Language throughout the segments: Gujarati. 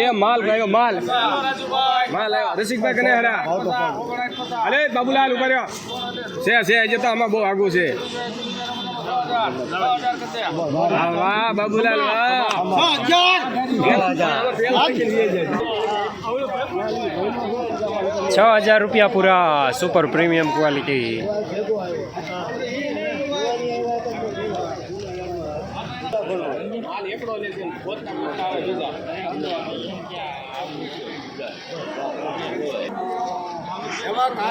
એ માલ ગયો માલ. માલ આવ્યો. રસિકભાઈ કને હેડા? અરે બાબુલાલ ઊભા રહ્યો. છે છે આજે તો આમાં બહુ આગું છે. વાહ, બાબુલાલ છ હજાર રૂપિયા પૂરા સુપર પ્રીમિયમ ક્વોલિટી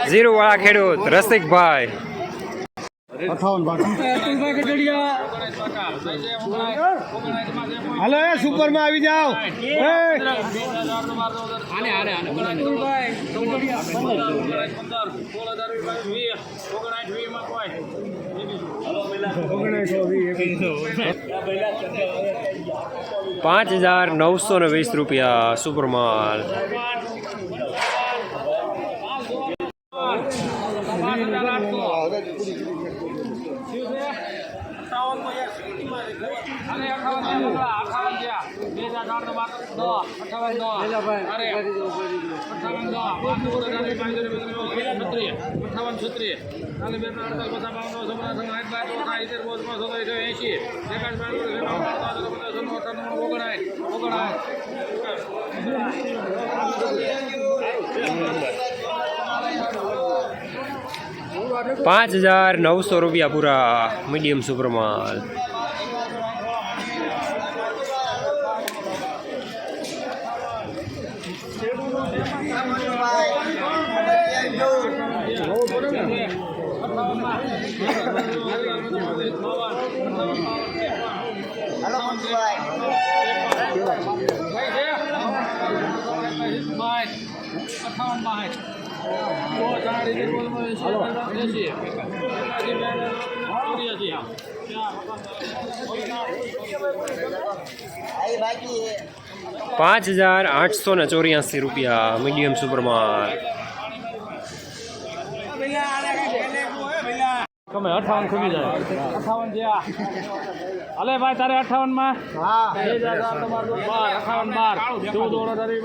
ઝીરો વાળા ખેડૂત રસિકભાઈ હલો એ સુપરમાં આવી જાઓ પાંચ હજાર નવસો ને વીસ રૂપિયા માલ પાંચ હજાર નવસો રૂપિયા પૂરા મીડિયમ સુપર માલ પાંચ હજાર આઠસો ને ચોર્યાસી રૂપિયા મીડિયમ સુપર તમે અઠાવન ખમી જાય. અઠાવન જ્યાં અલે ભાઈ તારે અઠાવનમાં? અઠાવન બાર. ચૌદ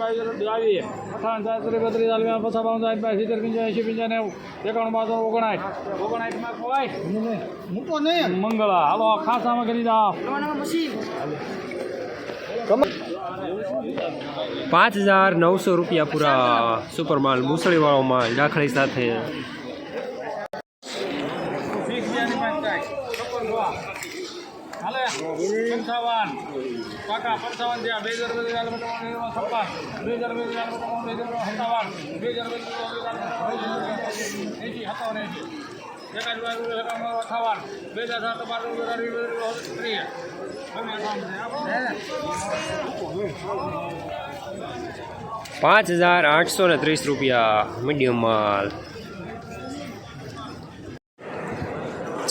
બાઈ આવી. અઠાવન ચાર બત્રીસ ચાલીસ પચાસ બાવન સાઠ પાંચ સિત્તેર પંચાવન નેવું. એકાણું બાસો ઓગણાઠ ઓગણાઠમાં ખવાય. મંગળા. હાલો ખાસામાં કરી દો. પાંચ હજાર નવસો રૂપિયા પૂરા સુપર માલ મુસળીવાળો માલ દાખલી સાથે હાલે પંચાવન પાકા પંચાવન થયા બે હજાર બે હજાર બે હજાર બે હજાર બે હજાર સત્તાવન બે હજાર બે અઠાવન બે હજાર પાંચ હજાર આઠસો ને ત્રીસ રૂપિયા મીડિયમ માલ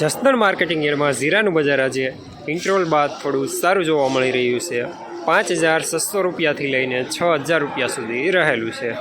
જસદણ માર્કેટિંગ યાર્ડમાં ઝીરાનું બજાર આજે ઇન્ટ્રોલ બાદ થોડું સારું જોવા મળી રહ્યું છે. પાંચ હજાર છસો રૂપિયાથી લઈને છ હજાર રૂપિયા સુધી રહેલું છે.